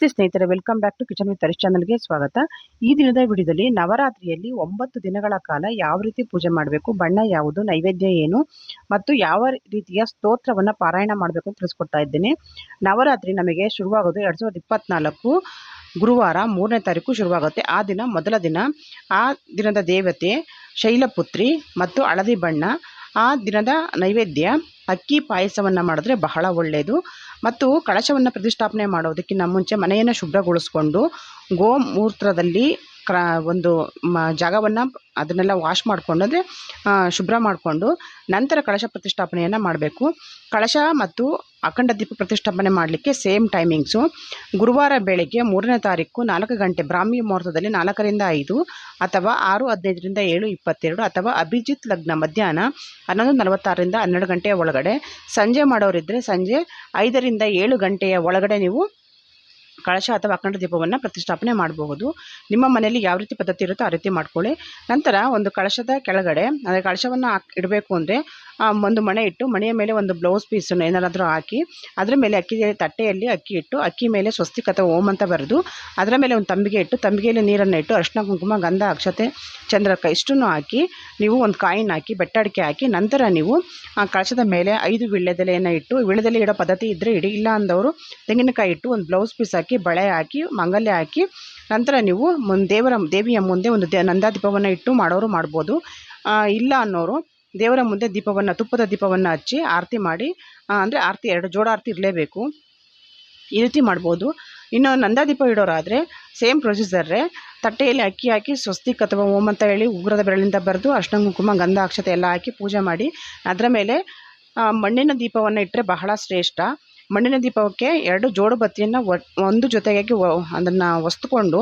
ನಮಸ್ತೆ ಸ್ನೇಹಿತರೆ, welcome back to kitchen with Harish ಚಾನಲ್ಗೆ ಸ್ವಾಗತ. ಈ ದಿನದ ವಿಡಿಯೋದಲ್ಲಿ ನವರಾತ್ರಿಯಲ್ಲಿ ಒಂಬತ್ತು ದಿನಗಳ ಕಾಲ ಯಾವ ರೀತಿ ಪೂಜೆ ಮಾಡಬೇಕು, ಬಣ್ಣ ಯಾವುದು, ನೈವೇದ್ಯ ಏನು, ಮತ್ತು ಯಾವ ರೀತಿಯ ಸ್ತೋತ್ರವನ್ನು ಪಾರಾಯಣ ಮಾಡಬೇಕು ಅಂತ ತಿಳಿಸ್ಕೊಡ್ತಾ ಇದ್ದೀನಿ. ನವರಾತ್ರಿ ನಮಗೆ ಶುರುವಾಗೋದು ಎರಡು ಸಾವಿರದ ಇಪ್ಪತ್ನಾಲ್ಕು ಗುರುವಾರ ಮೂರನೇ ತಾರೀಕು ಶುರುವಾಗುತ್ತೆ. ಆ ದಿನ ಮೊದಲ ದಿನ, ಆ ದಿನದ ದೇವತೆ ಶೈಲಪುತ್ರಿ ಮತ್ತು ಹಳದಿ ಬಣ್ಣ, ಆ ದಿನದ ನೈವೇದ್ಯ, ಅಕ್ಕಿ ಪಾಯಸವನ್ನು ಮಾಡಿದ್ರೆ ಬಹಳ ಒಳ್ಳೆಯದು ಮತ್ತು ಕಳಶವನ್ನು ಪ್ರತಿಷ್ಠಾಪನೆ ಮಾಡೋದಕ್ಕಿಂತ ಮುಂಚೆ ಮನೆಯನ್ನು ಶುಭ್ರಗೊಳಿಸ್ಕೊಂಡು ಗೋಮೂತ್ರದಲ್ಲಿ ಕ್ರ, ಒಂದು ಮ, ಜಾಗವನ್ನು ಅದನ್ನೆಲ್ಲ ವಾಶ್ ಮಾಡಿಕೊಂಡು, ಅಂದರೆ ಶುಭ್ರ ಮಾಡಿಕೊಂಡು ನಂತರ ಕಳಶ ಪ್ರತಿಷ್ಠಾಪನೆಯನ್ನು ಮಾಡಬೇಕು. ಕಳಶ ಮತ್ತು ಅಖಂಡ ದೀಪ ಪ್ರತಿಷ್ಠಾಪನೆ ಮಾಡಲಿಕ್ಕೆ ಸೇಮ್ ಟೈಮಿಂಗ್ಸು ಗುರುವಾರ ಬೆಳಗ್ಗೆ ಮೂರನೇ ತಾರೀಕು ನಾಲ್ಕು ಗಂಟೆ ಬ್ರಾಹ್ಮಿ ಮುಹೂರ್ತದಲ್ಲಿ ನಾಲ್ಕರಿಂದ ಐದು ಅಥವಾ ಆರು, ಹದಿನೈದರಿಂದ ಏಳು, ಇಪ್ಪತ್ತೆರಡು ಅಥವಾ ಅಭಿಜಿತ್ ಲಗ್ನ ಮಧ್ಯಾಹ್ನ ಹನ್ನೊಂದು ನಲವತ್ತಾರರಿಂದ ಹನ್ನೆರಡು ಗಂಟೆಯ ಒಳಗಡೆ. ಸಂಜೆ ಮಾಡೋರಿದ್ದರೆ ಸಂಜೆ ಐದರಿಂದ ಏಳು ಗಂಟೆಯ ಒಳಗಡೆ ನೀವು ಕಳಶ ಅಥವಾ ಅಖಂಡ ದೀಪವನ್ನು ಪ್ರತಿಷ್ಠಾಪನೆ ಮಾಡಬಹುದು. ನಿಮ್ಮ ಮನೆಯಲ್ಲಿ ಯಾವ ರೀತಿ ಪದ್ಧತಿ ಇರುತ್ತೋ ಆ ರೀತಿ ಮಾಡ್ಕೊಳ್ಳಿ. ನಂತರ ಒಂದು ಕಳಶದ ಕೆಳಗಡೆ, ಅಂದರೆ ಕಳಶವನ್ನು ಇಡಬೇಕು ಅಂದರೆ ಒಂದು ಮಣೆ ಇಟ್ಟು, ಮಣೆಯ ಮೇಲೆ ಒಂದು ಬ್ಲೌಸ್ ಪೀಸನ್ನು ಏನಾದರೂ ಹಾಕಿ, ಅದರ ಮೇಲೆ ಅಕ್ಕಿ ತಟ್ಟೆಯಲ್ಲಿ ಅಕ್ಕಿ ಇಟ್ಟು, ಅಕ್ಕಿ ಮೇಲೆ ಸ್ವಸ್ತಿಕ್ ಅಥವಾ ಓಂ ಅಂತ ಬರೆದು, ಅದರ ಮೇಲೆ ಒಂದು ತಂಬಿಗೆ ಇಟ್ಟು, ತಂಬಿಗೆಯಲ್ಲಿ ನೀರನ್ನು ಇಟ್ಟು ಅರಿಶಿನ ಕುಂಕುಮ, ಗಂಧ, ಅಕ್ಷತೆ ಚಂದ್ರಕ ಇಷ್ಟನ್ನು ಹಾಕಿ, ನೀವು ಒಂದು ಕಾಯಿನ ಹಾಕಿ, ಬೆಟ್ಟಡಿಕೆ ಹಾಕಿ, ನಂತರ ನೀವು, ಆ, ಕಳಶದ ಮೇಲೆ ಐದು ವೀಳ್ಯದೆಲೆಯನ್ನು ಇಟ್ಟು, ವೀಳ್ಯದೆಲೆ ಇಡೋ ಪದ್ಧತಿ ಇದ್ದರೆ ಇಡಿ, ಇಲ್ಲ ಅಂದವರು, ತೆಂಗಿನಕಾಯಿ ಇಟ್ಟು ಒಂದು ಬ್ಲೌಸ್ ಪೀಸ್ ಹಾಕಿ, ಬಳೆ ಹಾಕಿ, ಮಂಗಲ್ಯ ಹಾಕಿ, ನಂತರ ನೀವು ದೇವರ, ದೇವಿಯ ಮುಂದೆ ಒಂದು ದೇ, ನಂದಾದೀಪವನ್ನು ಇಟ್ಟು ಮಾಡೋರು ಮಾಡ್ಬೋದು. ಇಲ್ಲ ಅನ್ನೋರು ದೇವರ ಮುಂದೆ ದೀಪವನ್ನು, ತುಪ್ಪದ ದೀಪವನ್ನು ಹಚ್ಚಿ ಆರತಿ ಮಾಡಿ ಅಂದರೆ ಆರತಿ ಎರಡು ಜೋಡ ಆರತಿ ಇರಲೇಬೇಕು. ಈ ರೀತಿ ಮಾಡ್ಬೋದು. ಇನ್ನು ನಂದಾದೀಪ ಇಡೋರಾದರೆ ಸೇಮ್ ಪ್ರೊಸೀಜರ್ರೆ, ತಟ್ಟೆಯಲ್ಲಿ ಅಕ್ಕಿ ಹಾಕಿ ಸ್ವಸ್ತಿಕ್ ಅಥವಾ ಓಂ ಅಂತ ಹೇಳಿ ಉಗ್ರದ ಬೆರಳಿಂದ ಬರೆದು ಅರ್ಶನ ಕುಂಕುಮ ಗಂಧ ಅಕ್ಷತೆ ಎಲ್ಲ ಹಾಕಿ ಪೂಜೆ ಮಾಡಿ, ಅದರ ಮೇಲೆ ಮಣ್ಣಿನ ದೀಪವನ್ನು ಇಟ್ಟರೆ ಬಹಳ ಶ್ರೇಷ್ಠ. ಮಣ್ಣಿನ ದೀಪಕ್ಕೆ ಎರಡು ಜೋಡು ಬತ್ತಿಯನ್ನು ಒಂದು ಜೊತೆಗಾಗಿ ಅದನ್ನು ಹೊಸ್ದುಕೊಂಡು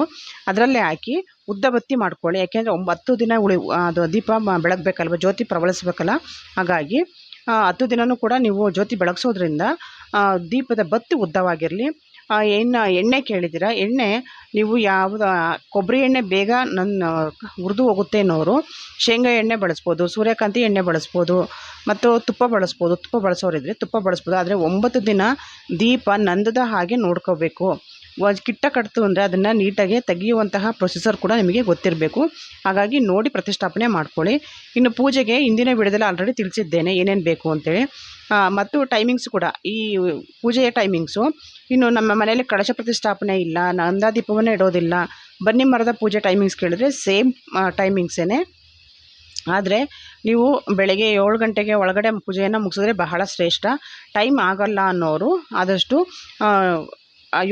ಅದರಲ್ಲೇ ಹಾಕಿ ಉದ್ದ ಬತ್ತಿ ಮಾಡ್ಕೊಳ್ಳಿ. ಯಾಕೆಂದರೆ ಒಂಬತ್ತು ದಿನ ಉಳಿ, ಅದು ದೀಪ ಬೆಳಗಬೇಕಲ್ವ? ಜ್ಯೋತಿ ಪ್ರಬಳಿಸ್ಬೇಕಲ್ಲ ಹಾಗಾಗಿ ಹತ್ತು ದಿನವೂ ಕೂಡ ನೀವು ಜ್ಯೋತಿ ಬೆಳಗ್ಸೋದ್ರಿಂದ ದೀಪದ ಬತ್ತಿ ಉದ್ದವಾಗಿರಲಿ. ಏನು ಎಣ್ಣೆ ಕೇಳಿದ್ದೀರ? ಎಣ್ಣೆ, ನೀವು ಯಾವುದು, ಕೊಬ್ಬರಿ ಎಣ್ಣೆ ಬೇಗ ನನ್ನ ಹುರಿದು ಹೋಗುತ್ತೆ ಅನ್ನೋರು, ಶೇಂಗಾ ಎಣ್ಣೆ ಬಳಸ್ಬೋದು, ಸೂರ್ಯಕಾಂತಿ ಎಣ್ಣೆ ಬಳಸ್ಬೋದು, ಮತ್ತು ತುಪ್ಪ ಬಳಸ್ಬೋದು. ತುಪ್ಪ ಬಳಸೋರಿದ್ರೆ ತುಪ್ಪ ಬಳಸ್ಬೋದು. ಆದರೆ ಒಂಬತ್ತು ದಿನ ದೀಪ ನಂದದ ಹಾಗೆ ನೋಡ್ಕೋಬೇಕು. ಕಿಟ್ಟ ಕಟ್ತು ಅಂದರೆ ಅದನ್ನು ನೀಟಾಗಿ ತೆಗೆಯುವಂತಹ ಪ್ರೊಸೆಸರ್ ಕೂಡ ನಿಮಗೆ ಗೊತ್ತಿರಬೇಕು. ಹಾಗಾಗಿ ನೋಡಿ ಪ್ರತಿಷ್ಠಾಪನೆ ಮಾಡ್ಕೊಳ್ಳಿ. ಇನ್ನು ಪೂಜೆಗೆ ಇಂದಿನ ವಿಡಿಯೋದಲ್ಲಿ ಆಲ್ರೆಡಿ ತಿಳಿಸಿದ್ದೇನೆ ಏನೇನು ಬೇಕು ಅಂತೇಳಿ. ಮತ್ತು ಟೈಮಿಂಗ್ಸ್ ಕೂಡ, ಈ ಪೂಜೆಯ ಟೈಮಿಂಗ್ಸು ಇನ್ನು ನಮ್ಮ ಮನೆಯಲ್ಲಿ ಕಳಶ ಪ್ರತಿಷ್ಠಾಪನೆ ಇಲ್ಲ ನಂದಾದೀಪವನ್ನೇ ಇಡೋದಿಲ್ಲ. ಬನ್ನಿ ಮರದ ಪೂಜೆ ಟೈಮಿಂಗ್ಸ್ ಕೇಳಿದ್ರೆ ಸೇಮ್ ಟೈಮಿಂಗ್ಸೇ ಆದರೆ ನೀವು ಬೆಳಗ್ಗೆ ಏಳು ಗಂಟೆಗೆ ಒಳಗಡೆ ಪೂಜೆಯನ್ನು ಮುಗಿಸಿದ್ರೆ ಬಹಳ ಶ್ರೇಷ್ಠ. ಟೈಮ್ ಆಗಲ್ಲ ಅನ್ನೋರು ಆದಷ್ಟು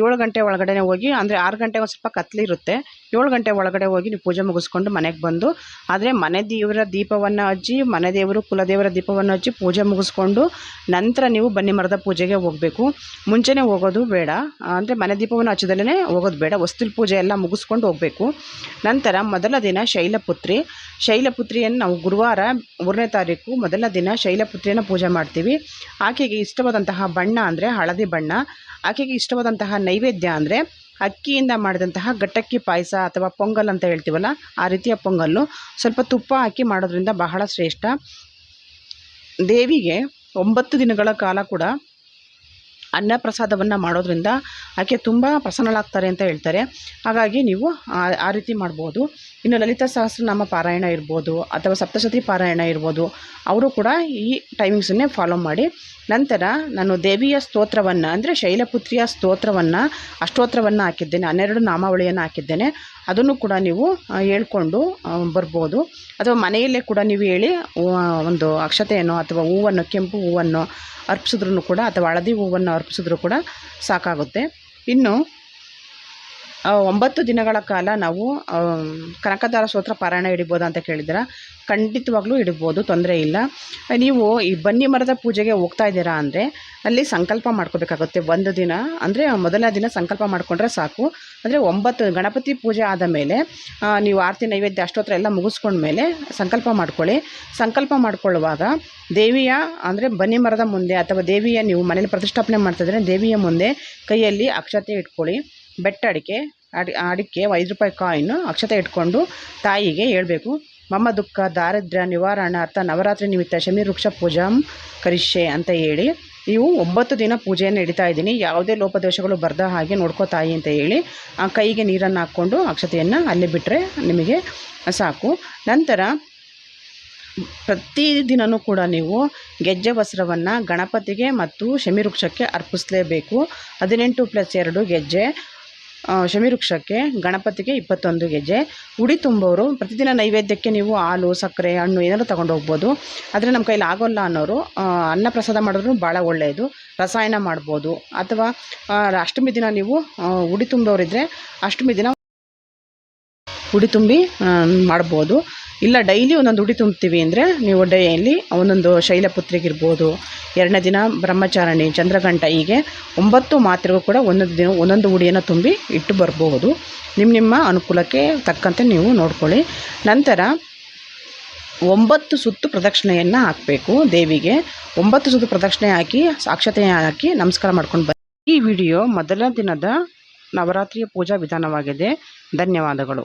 ಏಳು ಗಂಟೆ ಒಳಗಡೆ ಹೋಗಿ, ಅಂದರೆ ಆರು ಗಂಟೆಗೆ ಒಂದು ಸ್ವಲ್ಪ ಕತ್ಲಿರುತ್ತೆ ಏಳು ಗಂಟೆ ಒಳಗಡೆ ಹೋಗಿ ನೀವು ಪೂಜೆ ಮುಗಿಸ್ಕೊಂಡು ಮನೆಗೆ ಬಂದು, ಆದರೆ ಮನೆ ದೇವರ ದೀಪವನ್ನು ಹಚ್ಚಿ, ಮನೆ ದೇವರು, ಕುಲದೇವರ ದೀಪವನ್ನು ಹಚ್ಚಿ ಪೂಜೆ ಮುಗಿಸ್ಕೊಂಡು ನಂತರ ನೀವು ಬನ್ನಿ ಮರದ ಪೂಜೆಗೆ ಹೋಗಬೇಕು. ಮುಂಚೆನೇ ಹೋಗೋದು ಬೇಡ. ಅಂದರೆ ಮನೆ ದೀಪವನ್ನು ಹಚ್ಚಿದಲ್ಲೇ ಹೋಗೋದು ಬೇಡ. ವಸ್ತುಲ್ ಪೂಜೆ ಎಲ್ಲ ಮುಗಿಸ್ಕೊಂಡು ಹೋಗಬೇಕು. ನಂತರ ಮೊದಲ ದಿನ ಶೈಲಪುತ್ರಿ. ಶೈಲಪುತ್ರಿಯನ್ನು ನಾವು ಗುರುವಾರ ಮೂರನೇ ತಾರೀಕು ಮೊದಲ ದಿನ ಶೈಲಪುತ್ರಿಯನ್ನು ಪೂಜೆ ಮಾಡ್ತೀವಿ. ಆಕೆಗೆ ಇಷ್ಟವಾದಂತಹ ಬಣ್ಣ ಅಂದರೆ ಹಳದಿ ಬಣ್ಣ. ಆಕೆಗೆ ಇಷ್ಟವಾದಂತಹ ನೈವೇದ್ಯ ಅಂದರೆ ಅಕ್ಕಿಯಿಂದ ಮಾಡಿದಂತಹ ಗಟ್ಟಕ್ಕಿ ಪಾಯಸ ಅಥವಾ ಪೊಂಗಲ್ ಅಂತ ಹೇಳ್ತೀವಲ್ಲ, ಆ ರೀತಿಯ ಪೊಂಗಲ್ಲು ಸ್ವಲ್ಪ ತುಪ್ಪ ಹಾಕಿ ಮಾಡೋದ್ರಿಂದ ಬಹಳ ಶ್ರೇಷ್ಠ. ದೇವಿಗೆ ಒಂಬತ್ತು ದಿನಗಳ ಕಾಲ ಕೂಡ ಅನ್ನಪ್ರಸಾದವನ್ನು ಮಾಡೋದ್ರಿಂದ ಆಕೆ ತುಂಬ ಪ್ರಸನ್ನಳಾಗ್ತಾರೆ ಅಂತ ಹೇಳ್ತಾರೆ. ಹಾಗಾಗಿ ನೀವು ಆ ರೀತಿ ಮಾಡ್ಬೋದು. ಇನ್ನು ಲಲಿತಾ ಸಹಸ್ರನಾಮ ಪಾರಾಯಣ ಇರ್ಬೋದು, ಅಥವಾ ಸಪ್ತಶತಿ ಪಾರಾಯಣ ಇರ್ಬೋದು, ಅವರು ಕೂಡ ಈ ಟೈಮಿಂಗ್ಸನ್ನೇ ಫಾಲೋ ಮಾಡಿ. ನಂತರ ನಾನು ದೇವಿಯ ಸ್ತೋತ್ರವನ್ನು, ಅಂದರೆ ಶೈಲಪುತ್ರಿಯ ಸ್ತೋತ್ರವನ್ನು, ಅಷ್ಟೋತ್ರವನ್ನು ಹಾಕಿದ್ದೇನೆ, ಹನ್ನೆರಡು ನಾಮಾವಳಿಯನ್ನು ಹಾಕಿದ್ದೇನೆ. ಅದನ್ನು ಕೂಡ ನೀವು ಹೇಳ್ಕೊಂಡು ಬರ್ಬೋದು. ಅಥವಾ ಮನೆಯಲ್ಲೇ ಕೂಡ ನೀವು ಹೇಳಿ ಒಂದು ಅಕ್ಷತೆಯನ್ನು ಅಥವಾ ಹೂವನ್ನು, ಕೆಂಪು ಹೂವನ್ನು ಅರ್ಪಿಸಿದ್ರು ಕೂಡ ಅಥವಾ ಹಳದಿ ಹೂವನ್ನು ಅರ್ಪಿಸಿದ್ರು ಕೂಡ ಸಾಕಾಗುತ್ತೆ. ಇನ್ನು ಒಂಬತ್ತು ದಿನಗಳ ಕಾಲ ನಾವು ಕನಕದಾರ ಸ್ತೋತ್ರ ಪಾರಾಯಣ ಹಿಡಿಬೋದು ಅಂತ ಕೇಳಿದ್ರೆ ಖಂಡಿತವಾಗ್ಲೂ ಇಡ್ಬೋದು ತೊಂದರೆ ಇಲ್ಲ. ನೀವು ಈ ಬನ್ನಿ ಮರದ ಪೂಜೆಗೆ ಹೋಗ್ತಾ ಇದ್ದೀರಾ ಅಂದರೆ, ಅಲ್ಲಿ ಸಂಕಲ್ಪ ಮಾಡ್ಕೋಬೇಕಾಗುತ್ತೆ. ಒಂದು ದಿನ, ಅಂದರೆ ಮೊದಲನೇ ದಿನ ಸಂಕಲ್ಪ ಮಾಡಿಕೊಂಡ್ರೆ ಸಾಕು. ಅಂದರೆ ಒಂಬತ್ತು, ಗಣಪತಿ ಪೂಜೆ ಆದ ಮೇಲೆ ನೀವು ಆರತಿ ನೈವೇದ್ಯ ಅಷ್ಟೋತ್ರ ಎಲ್ಲ ಮುಗಿಸ್ಕೊಂಡ್ಮೇಲೆ ಸಂಕಲ್ಪ ಮಾಡ್ಕೊಳ್ಳಿ. ಸಂಕಲ್ಪ ಮಾಡ್ಕೊಳ್ಳುವಾಗ ದೇವಿಯ, ಅಂದರೆ ಬನ್ನಿ ಮರದ ಮುಂದೆ ಅಥವಾ ದೇವಿಯ ನೀವು ಮನೇಲಿ ಪ್ರತಿಷ್ಠಾಪನೆ ಮಾಡ್ತಿದ್ರೆ ದೇವಿಯ ಮುಂದೆ ಕೈಯಲ್ಲಿ ಅಕ್ಷತೆ ಇಟ್ಕೊಳ್ಳಿ. ಬೆಟ್ಟ ಅಡಿಕೆ ಅಡಿ, ಅಡಿಕೆ ಐದು ರೂಪಾಯಿ ಕಾಯಿನ್ ಅಕ್ಷತೆ ಇಟ್ಕೊಂಡು ತಾಯಿಗೆ ಹೇಳಬೇಕು. ಮಮ್ಮ ದುಃಖ, ದಾರಿದ್ರ್ಯ ನಿವಾರಣಾರ್ಥ ನವರಾತ್ರಿ ನಿಮಿತ್ತ ಶಮಿ ವೃಕ್ಷ ಪೂಜಾಂ ಕರಿಷ್ಯೆ ಅಂತ ಹೇಳಿ, ಇವು ಒಂಬತ್ತು ದಿನ ಪೂಜೆಯನ್ನು ನಡೀತಾ ಇದ್ದೀನಿ. ಯಾವುದೇ ಲೋಪದೋಷಗಳು ಬರದ ಹಾಗೆ ನೋಡ್ಕೋ ತಾಯಿ ಅಂತ ಹೇಳಿ, ಆ ಕೈಗೆ ನೀರನ್ನು ಹಾಕ್ಕೊಂಡು ಅಕ್ಷತೆಯನ್ನು ಅಲ್ಲಿ ಬಿಟ್ಟರೆ ನಿಮಗೆ ಸಾಕು. ನಂತರ ಪ್ರತಿದಿನವೂ ಕೂಡ ನೀವು ಗೆಜ್ಜೆ ವಸ್ತ್ರವನ್ನು ಗಣಪತಿಗೆ ಮತ್ತು ಶಮಿವೃಕ್ಷಕ್ಕೆ ಅರ್ಪಿಸಲೇಬೇಕು. ಹದಿನೆಂಟು ಪ್ಲಸ್ ಎರಡು ಗೆಜ್ಜೆ. ಶಮಿವೃಕ್ಷಕ್ಕೆ ಗಣಪತಿಗೆ ಇಪ್ಪತ್ತೊಂದು ಗೆಜ್ಜೆ. ಉಡಿ ತುಂಬೋರು. ಪ್ರತಿದಿನ ನೈವೇದ್ಯಕ್ಕೆ ನೀವು ಹಾಲು, ಸಕ್ಕರೆ, ಹಣ್ಣು ಏನಾದರೂ ತೊಗೊಂಡು ಹೋಗ್ಬೋದು. ಆದರೆ ನಮ್ಮ ಕೈಲಿ ಆಗೋಲ್ಲ ಅನ್ನೋರು ಅನ್ನ ಪ್ರಸಾದ ಮಾಡಿದ್ರು ಭಾಳ ಒಳ್ಳೆಯದು ರಸಾಯನ ಮಾಡ್ಬೋದು. ಅಥವಾ ಅಷ್ಟಮಿ ದಿನ ನೀವು ಉಡಿ ತುಂಬೋರಿದ್ದರೆ ಅಷ್ಟಮಿ ದಿನ ಉಡಿ ತುಂಬಿ ಮಾಡ್ಬೋದು. ಇಲ್ಲ ಡೈಲಿ ಒಂದೊಂದು ಉಡಿ ತುಂಬ್ತೀವಿ ಅಂದರೆ ನೀವು ಡೈಲಿ ಒಂದೊಂದು ಶೈಲಪುತ್ರಿಗಿರ್ಬೋದು. ಎರಡನೇ ದಿನ ಬ್ರಹ್ಮಚಾರಣಿ ಚಂದ್ರಗಂಟ ಹೀಗೆ ಒಂಬತ್ತು ಮಾತ್ರೆಗೂ ಕೂಡ ಒಂದೊಂದು ದಿನ ಒಂದೊಂದು ಉಡಿಯನ್ನು ತುಂಬಿ ಇಟ್ಟು ಬರ್ಬೋದು. ನಿಮ್ಮ ನಿಮ್ಮ ಅನುಕೂಲಕ್ಕೆ ತಕ್ಕಂತೆ ನೀವು ನೋಡ್ಕೊಳ್ಳಿ. ನಂತರ ಒಂಬತ್ತು ಸುತ್ತು ಪ್ರದಕ್ಷಿಣೆಯನ್ನು ಹಾಕಬೇಕು ದೇವಿಗೆ. ಒಂಬತ್ತು ಸುತ್ತು ಪ್ರದಕ್ಷಿಣೆ ಹಾಕಿ ಸಾಕ್ಷತೆ ಹಾಕಿ ನಮಸ್ಕಾರ ಮಾಡ್ಕೊಂಡು ಬನ್ನಿ. ಈ ವಿಡಿಯೋ ಮೊದಲ ದಿನದ ನವರಾತ್ರಿಯ ಪೂಜಾ ವಿಧಾನವಾಗಿದೆ. ಧನ್ಯವಾದಗಳು.